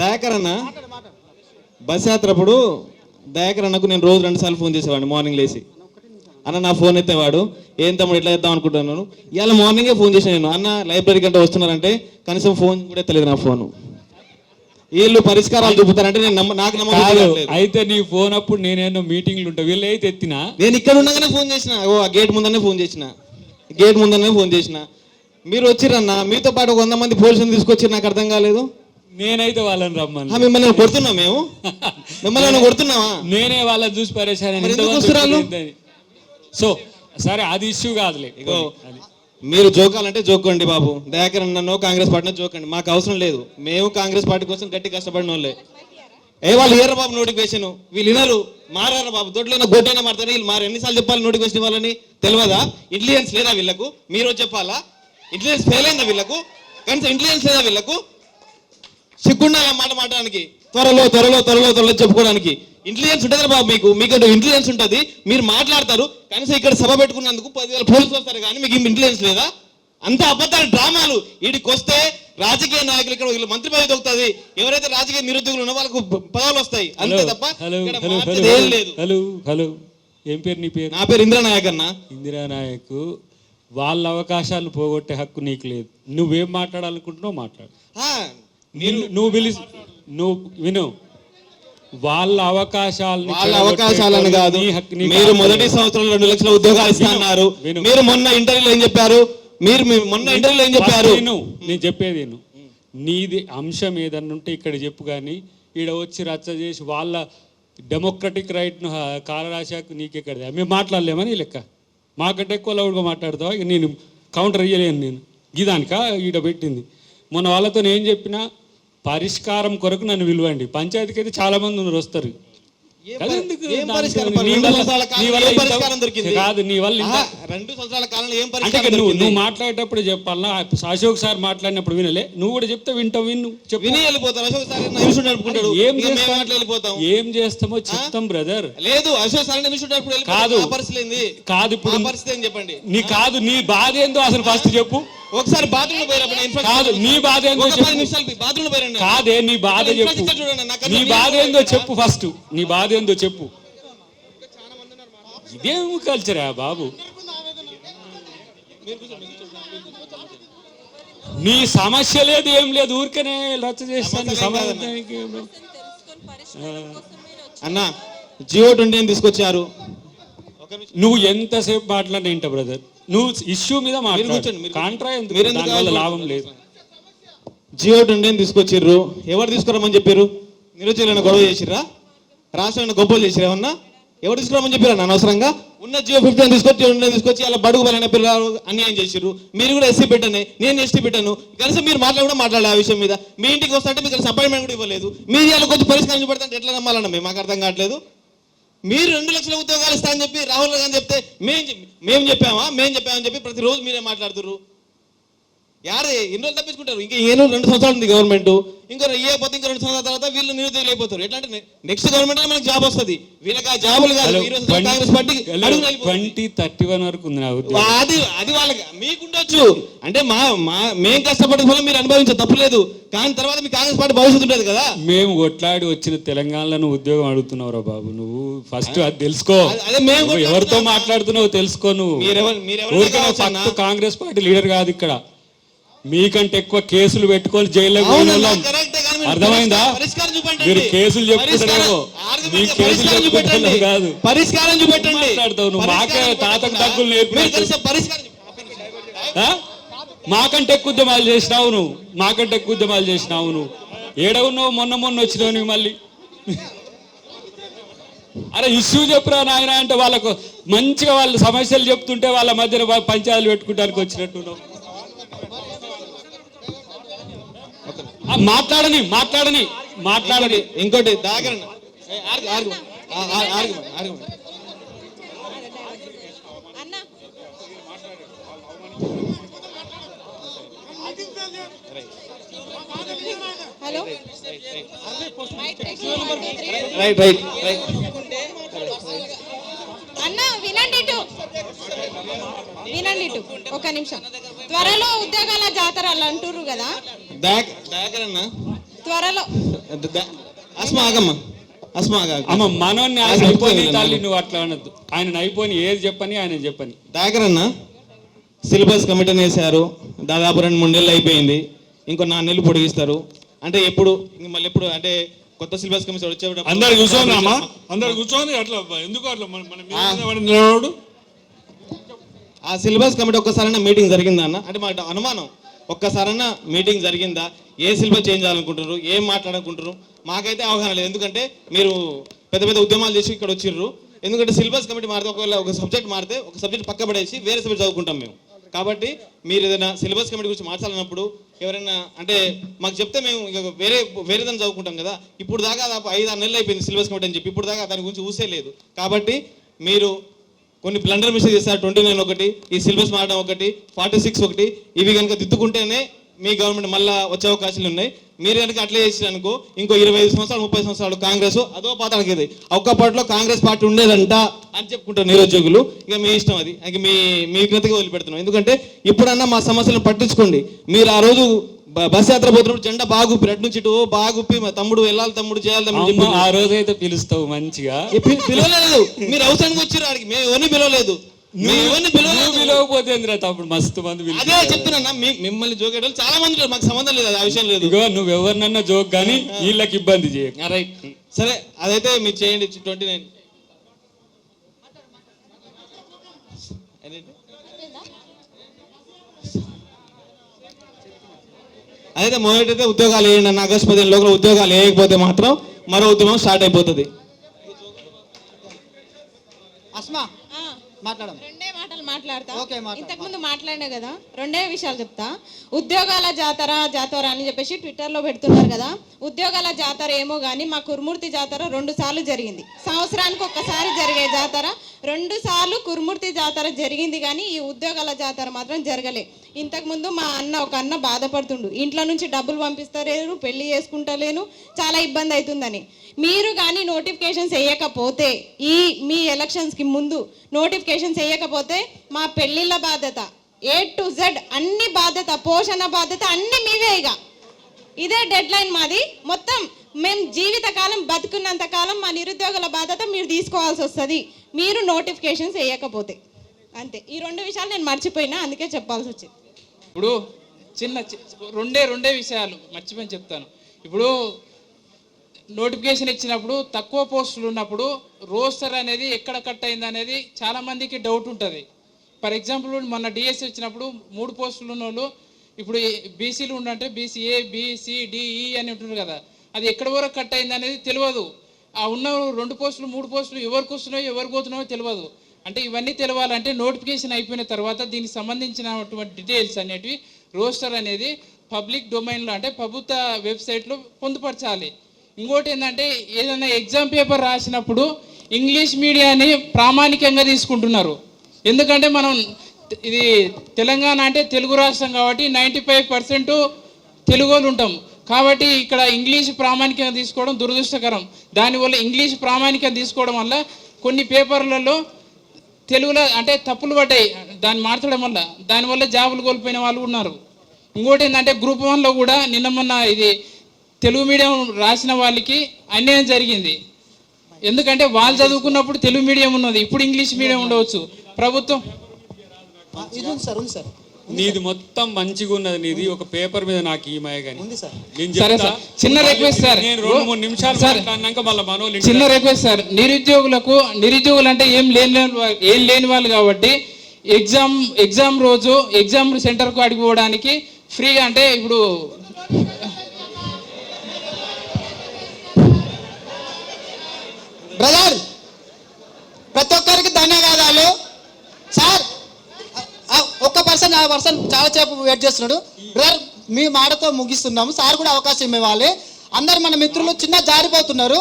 దయాకర్ అన్న బస్ యాత్ర అప్పుడు దయాకర్ అన్నకు నేను రోజు రెండు సార్లు ఫోన్ చేసేవాడిని మార్నింగ్ లేచి. అన్న నా ఫోన్ ఎత్తేవాడు. ఏం తమ్ముడు ఇట్లా చేద్దాం అనుకుంటున్నాను ఇవాళ మార్నింగే ఫోన్ చేశాను నేను. అన్న లైబ్రరీ కంటే వస్తున్నారంటే కనీసం ఫోన్ కూడా ఎత్తలేదు నా ఫోను. వీళ్ళు పరిష్కారాలు చూపుతారంటే నేను నమ్మ నాకు నమ్మకం. అయితే నీ ఫోన్ అప్పుడు నేనేమో మీటింగ్లు ఉంటా? వీళ్ళు అయితే ఎత్తినా? నేను ఇక్కడ ఉండగానే ఫోన్ చేసిన. ఓ ఆ గేట్ ముందనే ఫోన్ చేసిన. గేట్ ముందనే ఫోన్ చేసిన. మీరు వచ్చిరన్న మీతో పాటు వంద మంది పోలీసులు తీసుకొచ్చి నాకు అర్థం కాలేదు. నేనైతే వాళ్ళని రమ్మని. మిమ్మల్ని కొడుతున్నాం మేము. మిమ్మల్ని కొడుతున్నావా నేనే వాళ్ళని చూసి పరేశాను? సో సరే అది ఇష్యూ కాదులే. మీరు జోకాలంటే జోకండి బాబు. దయాకర్ నన్ను కాంగ్రెస్ పార్టీ జోకండి. మాకు అవసరం లేదు. మేము కాంగ్రెస్ పార్టీ కోసం గట్టి కష్టపడిన వాళ్ళే. ఏ వాళ్ళు ఏరా బాబు నోటిఫికేషన్ వీళ్ళు వినరు మారారా బాబు? దొడ్లైనా గొడ్డైనా మారుతారు? వీళ్ళు మారు ఎన్నిసార్లు చెప్పాలి నోటిఫికేషన్ ఇవ్వాలని తెలియదా? ఇంటెలిజెన్స్ లేదా వీళ్ళకు? మీరు చెప్పాలా? ఇంటెలిజెన్స్ ఫెయిల్ అయిందా వీళ్ళకు? కనీసం ఇంటెలిజెన్స్ లేదా వీళ్ళకు? సిగ్గుండాలి ఆ మాట మాట్లాడడానికి? త్వరలో త్వరలో త్వరలో త్వరలో చెప్పుకోవడానికి. ఇంటెలిజెన్స్ ఉంటుంది బాబు మీకు. మీకంటూ ఇంటెలిజెన్స్ ఉంటుంది. మీరు మాట్లాడతారు. కనీసం ఇక్కడ సభ పెట్టుకున్నందుకు పదివేల పోలీసులు వస్తారు కానీ మీకు ఇంటెలిజెన్స్ లేదా? అంత అబద్ధాలు డ్రామాలు. వీడికి వస్తే రాజకీయ నాయకులు ఇక్కడ వీళ్ళు మంత్రి పదవి దొరుకుతుంది. ఎవరైతే రాజకీయ నిరుద్యోగులు ఉన్నో వాళ్ళకు పదవులు వస్తాయి. అంతే తప్ప ఏం లేదు. హలో హలో ఏం పేరు నీ పేరు? నా పేరు ఇంద్ర నాయక్ అన్న. ఇందిరా నాయక్ వాళ్ళ అవకాశాలు పోగొట్టే హక్కు నీకు లేదు. నువ్వేం మాట్లాడాలనుకుంటున్నావు మాట్లాడు. నువ్వు పిలిచి నువ్వు విను. వాళ్ళ అవకాశాలను వాళ్ళ అవకాశాలను కాదు. నీకు మీరు మొదటి లేదు. సంవత్సరంలో రెండు లక్షల ఉద్యోగాలు ఇస్తా అన్నారు. విను. మీరు మొన్న ఇంటర్వ్యూలో ఏం చెప్పారు? మీరు మొన్న ఇంటర్వ్యూలో ఏం చెప్పారు? నేను చెప్పేది నీది అంశం ఏదన్నా ఉంటే ఇక్కడ చెప్పు కానీ ఈడ వచ్చి రచ్చ చేసి వాళ్ళ డెమోక్రటిక్ రైట్ను కాలరాశాకు నీకెక్కడ మేము మాట్లాడలేమని లెక్క? మాకంటే ఎక్కువ లౌడ్గా మాట్లాడతావా? నేను కౌంటర్ ఇయ్యలేను నేను. ఇదానికా ఈడ పెట్టింది. మొన్న వాళ్ళతో నేను చెప్పిన? పరిష్కారం కొరకు నన్ను విలువండి. పంచాయతీకి అయితే చాలా మంది ఉన్నారు వస్తారు. కదా? నీ వల్ల- రెండు సంవత్సరాల కాలంలో ఏం నువ్వు? నువ్వు మాట్లాడేటప్పుడు చెప్పాలన్నా అశోక్ సార్ మాట్లాడినప్పుడు వినలే. నువ్వు కూడా చెప్తే వింటావు విను చెప్పు. విని వెళ్ళిపోతారు. అశోక్ సార్ ఏం చేస్తాం? ఏం చేస్తామో చెప్తాం బ్రదర్. లేదు అశోక్ సార్. కాదు. కాదు ఇప్పుడు పరిస్థితి చెప్పండి? నీ కాదు నీ బాధ ఏందో అసలు ఫస్ట్ చెప్పు. ఒకసారి బాత్రూమ్ పోయినప్పుడు కాదు, నీ బాధ ఏందో నిమిషాలు బాత్రూమ్ కాదే నీ బాధ చెప్పు. నీ బాధ ఏందో చెప్పు ఫస్ట్ నీ బాధ ఏందో చెప్పు. ఇదేం కల్చరా బాబు? నీ సమస్య లేదు ఏం లేదు ఊరికనే రచ్చ చేస్తాను సమాధానానికి. అన్న జియో ట్వంటీ తీసుకొచ్చారు. నువ్వు ఎంతసేపు మాట్లాడిన ఏంట బ్రదర్ నువ్వు ఇష్యూ మీద మాట్లాడు. కాంట్రా ఎందుకు? దానివల్ల? లాభం లేదు. జియో ట్వంటీ తీసుకొచ్చిర్రు? ఎవరు తీసుకురామని చెప్పారు నిరుద్యోగులను గొడవ చేసిర్రా? రాష్ట్రాన్ని గొప్పలు చేసిరా ఏమన్నా? ఎవరు తీసుకురామని చెప్పారు అనవసరంగా ఉన్న జియో ఫిఫ్టీన్ తీసుకొచ్చి ఉండే తీసుకొచ్చి అలా బడుగు బలైన పిల్లలు అన్యాయం చేసిర్రు. మీరు కూడా ఎస్సీ పెట్టాను నేను ఎస్టీ పెట్టాను. కనీసం మీరు మాట్లాడి కూడా మాట్లాడాలి ఆ విషయం మీద. మీ ఇంటికి వస్తుంటే మీకు కనీసం అపాయింట్మెంట్ కూడా ఇవ్వలేదు. మీరు ఇలా కొంచెం పరిష్కారం చూపెడతాంటే ఎట్లా నమ్మాలన్న మేము? మాకు అర్థం కావట్లేదు. మీరు రెండు లక్షల ఉద్యోగాలు ఇస్తా అని చెప్పి రాహుల్ గాంధీ చెప్తే మేము మేము చెప్పామా? మేము చెప్పామని చెప్పి ప్రతిరోజు మీరే మాట్లాడుతున్నారు యారే ఎన్ని రోజులు తప్పించుకుంటారు? ఇంకా ఏను రెండు సంవత్సరాలు ఉంది గవర్నమెంట్ ఇంకో ఏ పోతే ఇంకో రెండు సంవత్సరాల తర్వాత వీళ్ళు నిరుద్యోగులు అయిపోతారు. ఎట్లా అంటే నెక్స్ట్ గవర్నమెంట్లో మనకి జాబ్ వస్తుంది. వీళ్ళకి ఆ జాబులు కాదు. Congress party. Twenty thirty one వరకు ఉంది నా అది అది వాళ్ళకి మీకుండొచ్చు. అంటే మా మా మేం కష్టపడే వల్ల మీరు అనుభవించే తప్పులేదు కానీ తర్వాత మీ కాంగ్రెస్ పార్టీ భవిష్యత్తు ఉంటుంది కదా? మేము కొట్లాడి వచ్చిన తెలంగాణలో నువ్వు ఉద్యోగం అడుగుతున్నావురా బాబు. నువ్వు ఫస్ట్ అది తెలుసుకో. అదే- మేము ఎవరితో మాట్లాడుతున్నావు తెలుసుకో నువ్వు. కాంగ్రెస్ పార్టీ లీడర్ కాదు ఇక్కడ. మీకంటే ఎక్కువ కేసులు పెట్టుకొని జైల్లో అర్థమైందా. మీరు కేసులు చెప్పుకుంటారేమో మీ కేసులు చూపెట్టండి. కాదు. పరిష్కారం చూపెట్టండి నువ్వు. మాకే తాతకు దగ్గులు చెప్పండి. ఆ? మాకంటే ఎక్కువ ఉద్యమాలు చేసినావు నువ్వు. మాకంటే ఎక్కువ ఉద్యమాలు చేసినావు నువ్వు. ఏడ ఉన్నావు మొన్న మొన్న వచ్చినావు నువ్వు మళ్ళీ. అరే ఇష్యూ చెప్పురా నాయన అంటే వాళ్ళకు మంచిగా వాళ్ళ సమస్యలు చెప్తుంటే వాళ్ళ మధ్యన పంచాయతీలు పెట్టుకోవడానికి వచ్చినట్టున్నావు ఆ, మాట్లాడని మాట్లాడని మాట్లాడని. ఇంకోటి. అన్న. హలో. Right right right. అన్న వినండి ఇటు. వినండి ఇటు. ఒక నిమిషం. త్వరలో ఉద్యోగాల జాతరలు అంటుర్రు కదా. త్వరలో. అస్మా ఆగమ్మ అస్మా అమ్మ మనోన్ని ఆయన అయిపోయి తల్లి. నువ్వు అట్లా అనొద్దు. ఆయన అయిపోయి ఏది చెప్పని ఆయన చెప్పని. దాగర్ అన్న? సిలబస్ కమిటీని వేశారు దాదాపు రెండు మూడు నెలలు అయిపోయింది. ఇంకో నాలుగు నెలలు పొడిగిస్తారు అంటే ఎప్పుడు ఇంక మళ్ళీ ఎప్పుడు అంటే కొత్త సిలబస్ కమిషన్ వచ్చేటప్పుడు అందరు కూర్చోని అమ్మా. అందరు కూర్చొని అట్లా ఎందుకు అట్లా? మన ఆ సిలబస్ కమిటీ ఒక్కసారైనా మీటింగ్ జరిగిందా అన్న? అంటే మాకు అనుమానం. ఒక్కసారైనా మీటింగ్ జరిగిందా? ఏ సిలబస్ చేంజ్ చేయాలనుకుంటున్నారు? ఏం మాట్లాడాలనుకుంటున్నారు? మాకైతే అవగాహన లేదు. ఎందుకంటే మీరు పెద్ద పెద్ద ఉద్యమాలు చేసి ఇక్కడ వచ్చిర్రు. ఎందుకంటే సిలబస్ కమిటీ మారితే ఒకవేళ ఒక సబ్జెక్ట్ మారితే ఒక సబ్జెక్ట్ పక్క పడేసి వేరే సబ్జెక్ట్ చదువుకుంటాం మేము. కాబట్టి మీరు ఏదైనా సిలబస్ కమిటీ గురించి మార్చాలన్నప్పుడు ఎవరైనా అంటే మాకు చెప్తే మేము ఇక వేరే వేరే దాన్ని చదువుకుంటాం కదా. ఇప్పుడు దాకా ఐదు ఆరు నెలలు అయిపోయింది సిలబస్ కమిటీ అని చెప్పి. ఇప్పుడు దాకా దాని గురించి ఊసే లేదు. కాబట్టి మీరు కొన్ని బ్లండర్ మిస్టేక్ చేస్తారు ట్వంటీ నైన్ ఒకటి ఈ సిలబస్ మారడం ఒకటి ఫార్టీ సిక్స్ ఒకటి ఇవి కనుక దిద్దుకుంటేనే మీ గవర్నమెంట్ మళ్ళా వచ్చే అవకాశాలు ఉన్నాయి. మీరు కనుక అట్లే చేసిన అనుకో ఇంకో ఇరవై ఐదు సంవత్సరాలు ముప్పై సంవత్సరాలు కాంగ్రెస్ అదో పాతానికి ఇది ఒక్కప్పట్లో కాంగ్రెస్ పార్టీ ఉండేదంట అని చెప్పుకుంటారు నిరుద్యోగులు. ఇక మీ ఇష్టం అది. ఇక మీ మీ విఘ్నతగా వదిలిపెడుతున్నాం. ఎందుకంటే ఇప్పుడన్నా మా సమస్యలను పట్టించుకోండి. మీరు ఆ రోజు బస్ యాత్ర పోతున్నప్పుడు జెండా బాగుప్పి అటు నుంచి ఇటు మా తమ్ముడు వెళ్ళాలి తమ్ముడు చేయాలి తమ్ముడు చెప్పి ఆ రోజైతే పిలుస్తావు మంచిగా. ఏ పిలవలేదు. మీరు అవసరానికి వచ్చారు ఆడికి. మేము ఎవరిని పిలవలేదు. మేము ఎవరిని నువ్వు పిలవలేదు. పిలవకపోతే మస్తు మంది అదే పిలుస్తారు. చెప్తున్నా మీ- మిమ్మల్ని జోకేటోళ్ళు చాలా మంది ఉన్నారు. మాకు సంబంధం లేదు ఆ విషయం లేదు. నువ్వు ఎవరినన్నా జోక్ కానీ వీళ్ళకి ఇబ్బంది చేయకు రైట్. సరే అదైతే మీరు చేయండి. Twenty nine. అదైతే మొదటైతే ఉద్యోగాలు వేయండి అన్న ఆగస్టు పదిహేను లోపల ఉద్యోగాలు వేయకపోతే మాత్రం మరో ఉద్యమం స్టార్ట్ అయిపోతుంది. అస్మా ఆ, మాటలు మాట్లాడతా ఇంతకు ముందు మాట్లాడినా కదా? రెండే విషయాలు చెప్తా. ఉద్యోగాల జాతర జాతర అని చెప్పేసి ట్విట్టర్లో పెడుతున్నారు కదా? ఉద్యోగాల జాతర ఏమో కానీ మా కుర్మూర్తి జాతర రెండు సార్లు జరిగింది. సంవత్సరానికి ఒక్కసారి జరిగే జాతర రెండు సార్లు కుర్మూర్తి జాతర జరిగింది కానీ ఈ ఉద్యోగాల జాతర మాత్రం జరగలే. ఇంతకు ముందు మా అన్న ఒక అన్న బాధపడుతుండు. ఇంట్లో నుంచి డబ్బులు పంపిస్తలేరు పెళ్ళి చేసుకుంటలేను చాలా ఇబ్బంది అవుతుందని మీరు కానీ నోటిఫికేషన్స్ వేయకపోతే ఈ మీ ఎలక్షన్స్కి ముందు నోటిఫికేషన్స్ వేయకపోతే మా పెళ్ళిళ్ళ బాధ్యత. ఏ టు జెడ్ అన్ని బాధ్యత పోషణ బాధ్యత అన్ని మీవే ఇక ఇదే డెడ్ లైన్ మాది. మొత్తం మేము జీవితకాలం బతుకున్నంత కాలం మా నిరుద్యోగుల బాధ్యత మీరు తీసుకోవాల్సి వస్తుంది. మీరు నోటిఫికేషన్స్ వేయకపోతే. అంతే. ఈ రెండు విషయాలు నేను మర్చిపోయినా అందుకే చెప్పాల్సి వచ్చింది. ఇప్పుడు చిన్న రెండే రెండే విషయాలు మర్చిపోయి చెప్తాను. ఇప్పుడు నోటిఫికేషన్ ఇచ్చినప్పుడు తక్కువ పోస్టులు ఉన్నప్పుడు రోస్టర్ అనేది ఎక్కడ కట్ అయింది అనేది చాలా మందికి డౌట్ ఉంటుంది. ఫర్ ఎగ్జాంపుల్ మొన్న డిఎస్ వచ్చినప్పుడు మూడు పోస్టులు ఉన్న వాళ్ళు ఇప్పుడు బీసీలు ఉండంటే బీసీఏ బీసీడిఈ అని ఉంటుంది కదా. అది ఎక్కడ వరకు కట్ అయింది అనేది తెలియదు. ఆ ఉన్న రెండు పోస్టులు మూడు పోస్టులు ఎవరికి వస్తున్నాయో ఎవరికి పోతున్నాయో తెలియదు. అంటే ఇవన్నీ తెలవాలంటే నోటిఫికేషన్ అయిపోయిన తర్వాత దీనికి సంబంధించినటువంటి డీటెయిల్స్ అనేటివి రోస్టర్ అనేది పబ్లిక్ డొమైన్లో అంటే ప్రభుత్వ వెబ్సైట్లో పొందుపరచాలి. ఇంకోటి ఏంటంటే ఏదైనా ఎగ్జామ్ పేపర్ రాసినప్పుడు ఇంగ్లీష్ మీడియాని ప్రామాణికంగా తీసుకుంటున్నారు. ఎందుకంటే మనం ఇది తెలంగాణ అంటే తెలుగు రాష్ట్రం కాబట్టి నైంటీ ఫైవ్ పర్సెంట్ తెలుగు వాళ్ళు ఉంటాం. కాబట్టి ఇక్కడ ఇంగ్లీష్ ప్రామాణికత తీసుకోవడం దురదృష్టకరం. దానివల్ల ఇంగ్లీష్ ప్రామాణికత తీసుకోవడం వల్ల కొన్ని పేపర్లలో తెలుగులో అంటే తప్పులు పడ్డాయి. దాన్ని మార్చడం వల్ల దానివల్ల జాబులు కోల్పోయిన వాళ్ళు ఉన్నారు. ఇంకోటి ఏంటంటే గ్రూప్ వన్లో కూడా నిన్న మొన్న ఇది తెలుగు మీడియం రాసిన వాళ్ళకి అన్యాయం జరిగింది. ఎందుకంటే వాళ్ళు చదువుకున్నప్పుడు తెలుగు మీడియం ఉన్నది. ఇప్పుడు ఇంగ్లీష్ మీడియం ఉండవచ్చు. ప్రభుత్వం ఆ, ఇది ఉంది సార్ ఉంది సార్ నీది మొత్తం మంచిగా ఉన్నది నీది ఒక పేపర్ మీద నాకు ఈమాయ కానీ ఉంది సార్. చిన్న రిక్వెస్ట్ సార్. నేను రెండు మూడు నిమిషాలు సార్. మాట్లాడినాక మళ్ళీ మనోళ్ళు చిన్న రిక్వెస్ట్ సార్ నిరుద్యోగులకు నిరుద్యోగులు అంటే ఏం లేని వాళ్ళు- ఏం లేని వాళ్ళు కాబట్టి ఎగ్జామ్ ఎగ్జామ్ రోజు ఎగ్జామ్ సెంటర్కు అడిగిపోవడానికి ఫ్రీగా అంటే ఇప్పుడు ఒక్క పర్సన్ చాలా సేపు వెయిట్ చేస్తున్నాడు. బ్రదర్ మీ మాటతో ముగిస్తున్నాము. సార్ కూడా అవకాశం ఇవ్వాలి. అందరు మన మిత్రులు చిన్న జారిపోతున్నారు.